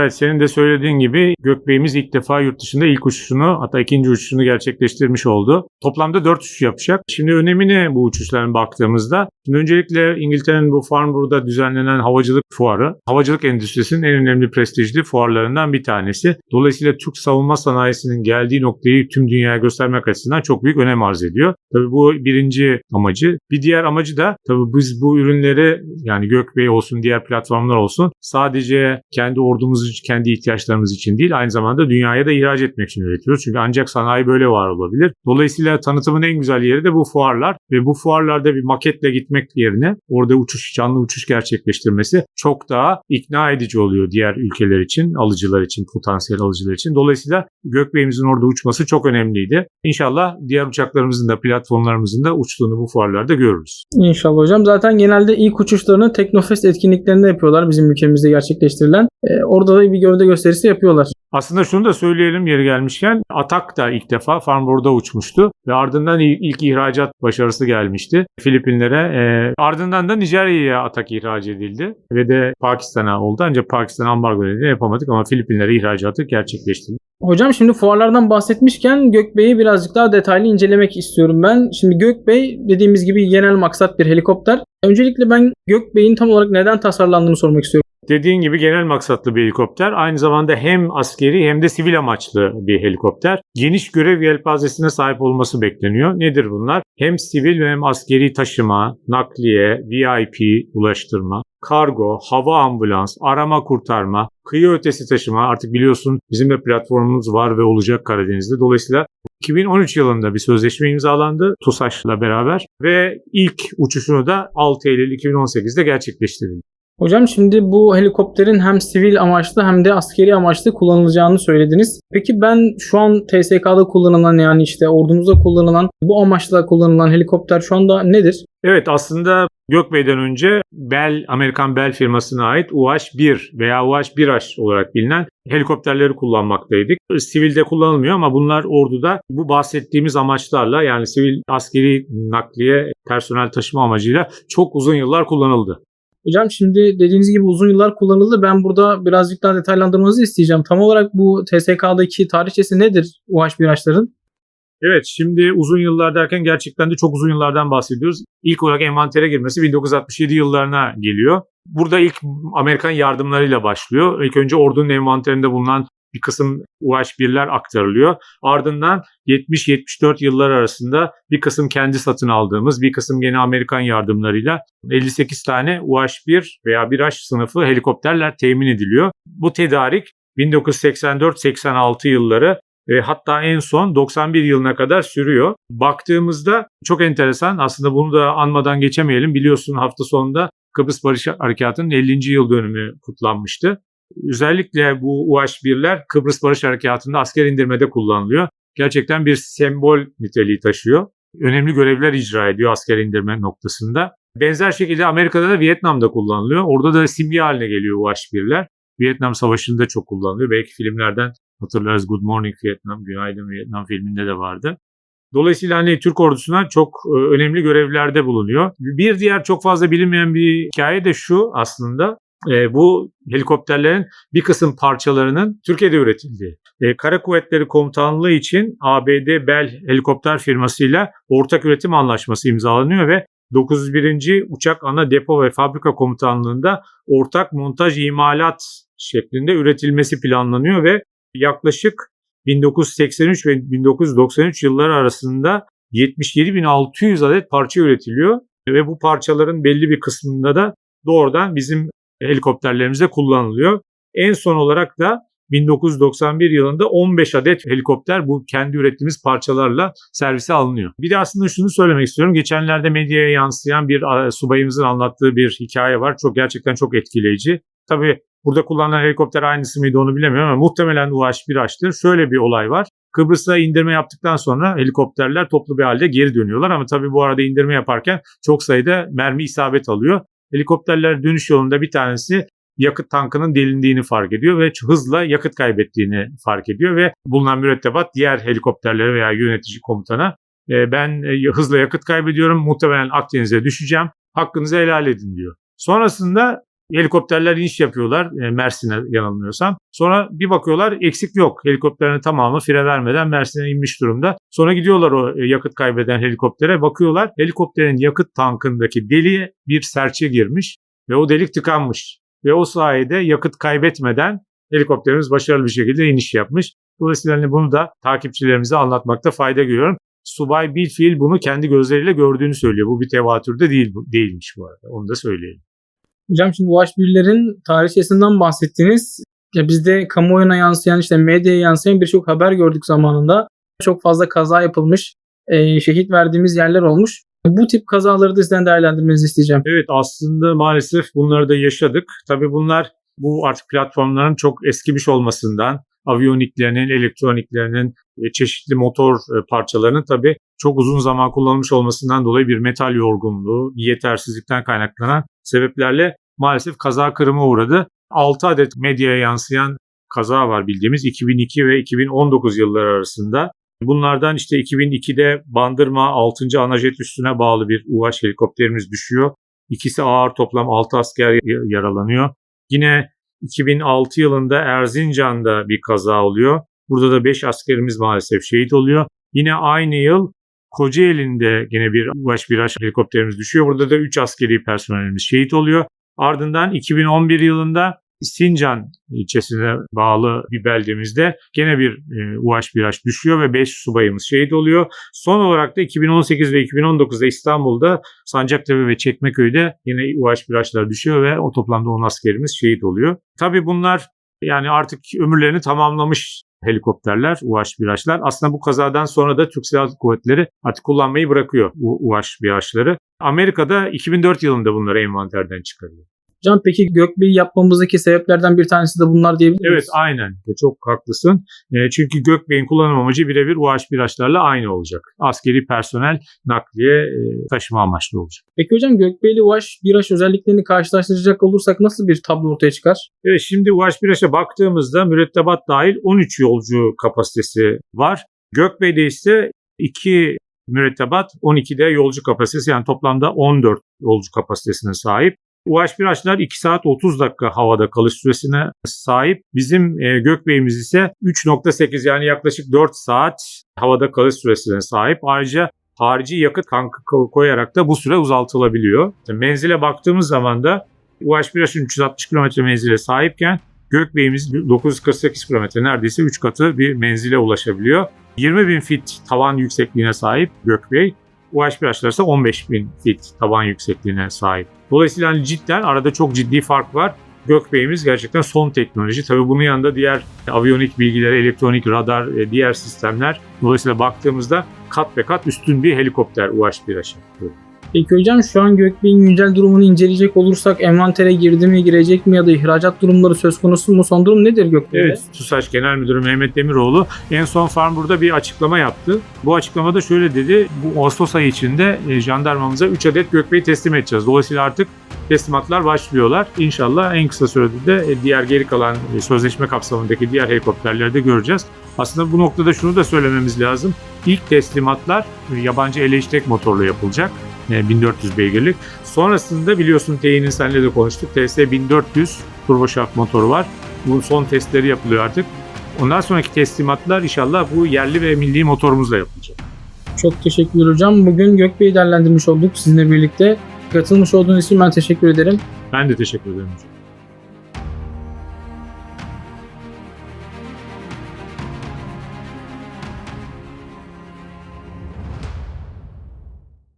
Evet senin de söylediğin gibi Gökbey'imiz ilk defa yurt dışında ilk uçuşunu hatta ikinci uçuşunu gerçekleştirmiş oldu. Toplamda 4 uçuş yapacak. Şimdi önemi ne bu uçuşların baktığımızda? Şimdi öncelikle İngiltere'nin bu Farnborough'da düzenlenen havacılık fuarı, havacılık endüstrisinin en önemli prestijli fuarlarından bir tanesi. Dolayısıyla Türk savunma sanayisinin geldiği noktayı tüm dünyaya göstermek açısından çok büyük önem arz ediyor. Tabii bu birinci amacı. Bir diğer amacı da tabii biz bu ürünleri yani Gökbey olsun diğer platformlar olsun sadece kendi ordumuz kendi ihtiyaçlarımız için değil aynı zamanda dünyaya da ihraç etmek için üretiyoruz. Çünkü ancak sanayi böyle var olabilir. Dolayısıyla tanıtımın en güzel yeri de bu fuarlar ve bu fuarlarda bir maketle gitmek yerine orada uçuş, canlı uçuş gerçekleştirmesi çok daha ikna edici oluyor diğer ülkeler için, alıcılar için, potansiyel alıcılar için. Dolayısıyla Gökbey'imizin orada uçması çok önemliydi. İnşallah diğer uçaklarımızın da platformlarımızın da uçtuğunu bu fuarlarda görürüz. İnşallah hocam. Zaten genelde ilk uçuşlarını Teknofest etkinliklerinde yapıyorlar bizim ülkemizde gerçekleştirilen. Ee, orada da bir gövde gösterisi yapıyorlar. Aslında şunu da söyleyelim yeri gelmişken Atak da ilk defa Farnborough'da uçmuştu ve ardından il- ilk ihracat başarısı gelmişti Filipinlere. Ee, ardından da Nijerya'ya Atak ihraç edildi ve de Pakistan'a oldu ancak Pakistan ambargo nedeniyle yapamadık ama Filipinlere ihracatı gerçekleştirdik. Hocam şimdi fuarlardan bahsetmişken Gökbey'i birazcık daha detaylı incelemek istiyorum ben. Şimdi Gökbey dediğimiz gibi genel maksat bir helikopter. Öncelikle ben Gökbey'in tam olarak neden tasarlandığını sormak istiyorum. Dediğin gibi genel maksatlı bir helikopter. Aynı zamanda hem askeri hem de sivil amaçlı bir helikopter. Geniş görev yelpazesine sahip olması bekleniyor. Nedir bunlar? Hem sivil hem askeri taşıma, nakliye, VIP ulaştırma, kargo, hava ambulans, arama kurtarma, kıyı ötesi taşıma. Artık biliyorsun bizim de platformumuz var ve olacak Karadeniz'de. Dolayısıyla 2013 yılında bir sözleşme imzalandı TUSAŞ'la beraber ve ilk uçuşunu da 6 Eylül 2018'de gerçekleştirildi. Hocam şimdi bu helikopterin hem sivil amaçlı hem de askeri amaçlı kullanılacağını söylediniz. Peki ben şu an TSK'da kullanılan yani işte ordumuzda kullanılan bu amaçla kullanılan helikopter şu anda nedir? Evet aslında Gökbey'den önce Bell, Amerikan Bell firmasına ait UH-1 veya UH-1H olarak bilinen helikopterleri kullanmaktaydık. Sivilde kullanılmıyor ama bunlar orduda bu bahsettiğimiz amaçlarla yani sivil askeri nakliye personel taşıma amacıyla çok uzun yıllar kullanıldı. Hocam şimdi dediğiniz gibi uzun yıllar kullanıldı. Ben burada birazcık daha detaylandırmanızı isteyeceğim. Tam olarak bu TSK'daki tarihçesi nedir UH1H'ların? Evet şimdi uzun yıllar derken gerçekten de çok uzun yıllardan bahsediyoruz. İlk olarak envantere girmesi 1967 yıllarına geliyor. Burada ilk Amerikan yardımlarıyla başlıyor. İlk önce ordunun envanterinde bulunan bir kısım UH-1'ler aktarılıyor. Ardından 70-74 yıllar arasında bir kısım kendi satın aldığımız, bir kısım gene Amerikan yardımlarıyla 58 tane UH-1 veya 1H sınıfı helikopterler temin ediliyor. Bu tedarik 1984-86 yılları e, hatta en son 91 yılına kadar sürüyor. Baktığımızda çok enteresan. Aslında bunu da anmadan geçemeyelim. Biliyorsun hafta sonunda Kıbrıs Barış Harekatı'nın 50. yıl dönümü kutlanmıştı. Özellikle bu UH-1'ler Kıbrıs Barış Harekatı'nda asker indirmede kullanılıyor. Gerçekten bir sembol niteliği taşıyor. Önemli görevler icra ediyor asker indirme noktasında. Benzer şekilde Amerika'da da Vietnam'da kullanılıyor. Orada da simge haline geliyor UH-1'ler. Vietnam Savaşı'nda çok kullanılıyor. Belki filmlerden hatırlarız Good Morning Vietnam, Günaydın Vietnam filminde de vardı. Dolayısıyla hani Türk ordusuna çok e, önemli görevlerde bulunuyor. Bir diğer çok fazla bilinmeyen bir hikaye de şu aslında. E, bu helikopterlerin bir kısım parçalarının Türkiye'de üretildiği. E, Kara Kuvvetleri Komutanlığı için ABD Bell helikopter firmasıyla ortak üretim anlaşması imzalanıyor ve 901. Uçak Ana Depo ve Fabrika Komutanlığı'nda ortak montaj imalat şeklinde üretilmesi planlanıyor ve yaklaşık 1983 ve 1993 yılları arasında 77.600 adet parça üretiliyor ve bu parçaların belli bir kısmında da doğrudan bizim helikopterlerimizde kullanılıyor. En son olarak da 1991 yılında 15 adet helikopter bu kendi ürettiğimiz parçalarla servise alınıyor. Bir de aslında şunu söylemek istiyorum. Geçenlerde medyaya yansıyan bir subayımızın anlattığı bir hikaye var. Çok gerçekten çok etkileyici. Tabii burada kullanılan helikopter aynısı mıydı onu bilemiyorum ama muhtemelen UH-1H'tır. Şöyle bir olay var. Kıbrıs'a indirme yaptıktan sonra helikopterler toplu bir halde geri dönüyorlar ama tabii bu arada indirme yaparken çok sayıda mermi isabet alıyor. Helikopterler dönüş yolunda bir tanesi yakıt tankının delindiğini fark ediyor ve hızla yakıt kaybettiğini fark ediyor ve bulunan mürettebat diğer helikopterlere veya yönetici komutana e, ben e, hızla yakıt kaybediyorum muhtemelen Akdeniz'e düşeceğim hakkınızı helal edin diyor. Sonrasında Helikopterler iniş yapıyorlar e, Mersin'e yanılmıyorsam. Sonra bir bakıyorlar eksik yok. Helikopterin tamamı fire vermeden Mersin'e inmiş durumda. Sonra gidiyorlar o e, yakıt kaybeden helikoptere bakıyorlar. Helikopterin yakıt tankındaki deliğe bir serçe girmiş ve o delik tıkanmış. Ve o sayede yakıt kaybetmeden helikopterimiz başarılı bir şekilde iniş yapmış. Dolayısıyla hani bunu da takipçilerimize anlatmakta fayda görüyorum. Subay Bilfiil bunu kendi gözleriyle gördüğünü söylüyor. Bu bir tevatürde değil, değilmiş bu arada. Onu da söyleyelim. Hocam şimdi UH1'lerin tarihçesinden bahsettiniz. Ya bizde kamuoyuna yansıyan işte medyaya yansıyan birçok haber gördük zamanında. Çok fazla kaza yapılmış, e, şehit verdiğimiz yerler olmuş. Bu tip kazaları da sizden değerlendirmenizi isteyeceğim. Evet aslında maalesef bunları da yaşadık. Tabii bunlar bu artık platformların çok eskimiş olmasından, aviyoniklerinin, elektroniklerinin, çeşitli motor e, parçalarının tabii çok uzun zaman kullanılmış olmasından dolayı bir metal yorgunluğu, yetersizlikten kaynaklanan sebeplerle maalesef kaza kırıma uğradı. 6 adet medyaya yansıyan kaza var bildiğimiz 2002 ve 2019 yılları arasında. Bunlardan işte 2002'de Bandırma 6. Anajet üstüne bağlı bir UH helikopterimiz düşüyor. İkisi ağır toplam 6 asker yaralanıyor. Yine 2006 yılında Erzincan'da bir kaza oluyor. Burada da 5 askerimiz maalesef şehit oluyor. Yine aynı yıl Kocaeli'nde yine bir UH-1H helikopterimiz düşüyor. Burada da 3 askeri personelimiz şehit oluyor. Ardından 2011 yılında Sincan ilçesine bağlı bir beldemizde gene bir e, UH-1H düşüyor ve 5 subayımız şehit oluyor. Son olarak da 2018 ve 2019'da İstanbul'da Sancaktepe ve Çekmeköy'de yine UH-1H'lar düşüyor ve o toplamda 10 askerimiz şehit oluyor. Tabii bunlar yani artık ömürlerini tamamlamış helikopterler, UH-1H'lar. Aslında bu kazadan sonra da Türk Silahlı Kuvvetleri artık kullanmayı bırakıyor bu UH-1H'ları. Amerika'da 2004 yılında bunları envanterden çıkarıyor. Can peki Gökbey'i yapmamızdaki sebeplerden bir tanesi de bunlar diyebilir miyiz? Evet aynen. Çok haklısın. E, çünkü Gökbey'in kullanım amacı birebir UH-1H'larla aynı olacak. Askeri personel nakliye e, taşıma amaçlı olacak. Peki hocam Gökbey ile UH-1H özelliklerini karşılaştıracak olursak nasıl bir tablo ortaya çıkar? Evet şimdi UH-1H'e baktığımızda mürettebat dahil 13 yolcu kapasitesi var. Gökbey'de ise 2 mürettebat 12'de yolcu kapasitesi yani toplamda 14 yolcu kapasitesine sahip. UH-1H'lar 2 saat 30 dakika havada kalış süresine sahip. Bizim e, Gökbey'imiz ise 3.8 yani yaklaşık 4 saat havada kalış süresine sahip. Ayrıca harici yakıt tankı koyarak da bu süre uzatılabiliyor. Menzile baktığımız zaman da UH-1H'ın 360 km menzile sahipken Gökbey'imiz 948 km neredeyse 3 katı bir menzile ulaşabiliyor. 20 bin fit tavan yüksekliğine sahip Gökbey. UH-1H'lar ise 15 bin fit taban yüksekliğine sahip. Dolayısıyla hani cidden arada çok ciddi fark var. Gökbey'imiz gerçekten son teknoloji. Tabii bunun yanında diğer aviyonik bilgileri, elektronik radar, e, diğer sistemler. Dolayısıyla baktığımızda kat be kat üstün bir helikopter UH-1H. Peki hocam şu an Gökbey'in güncel durumunu inceleyecek olursak envantere girdi mi, girecek mi ya da ihracat durumları söz konusu mu? Son durum nedir Gökbey'de? Evet, TUSAŞ Genel Müdürü Mehmet Demiroğlu en son Farmbur'da bir açıklama yaptı. Bu açıklamada şöyle dedi, bu Ağustos ayı içinde e, jandarmamıza 3 adet Gökbey'i teslim edeceğiz. Dolayısıyla artık teslimatlar başlıyorlar. İnşallah en kısa sürede de e, diğer geri kalan e, sözleşme kapsamındaki diğer helikopterleri de göreceğiz. Aslında bu noktada şunu da söylememiz lazım. İlk teslimatlar yabancı eleştirek motorlu yapılacak. 1400 beygirlik. Sonrasında biliyorsun T'nin seninle de konuştuk. TS 1400 turboşaft motoru var. Bu son testleri yapılıyor artık. Ondan sonraki teslimatlar inşallah bu yerli ve milli motorumuzla yapılacak. Çok teşekkürler hocam. Bugün Gökbey'i değerlendirmiş olduk sizinle birlikte. Katılmış olduğunuz için ben teşekkür ederim. Ben de teşekkür ederim hocam.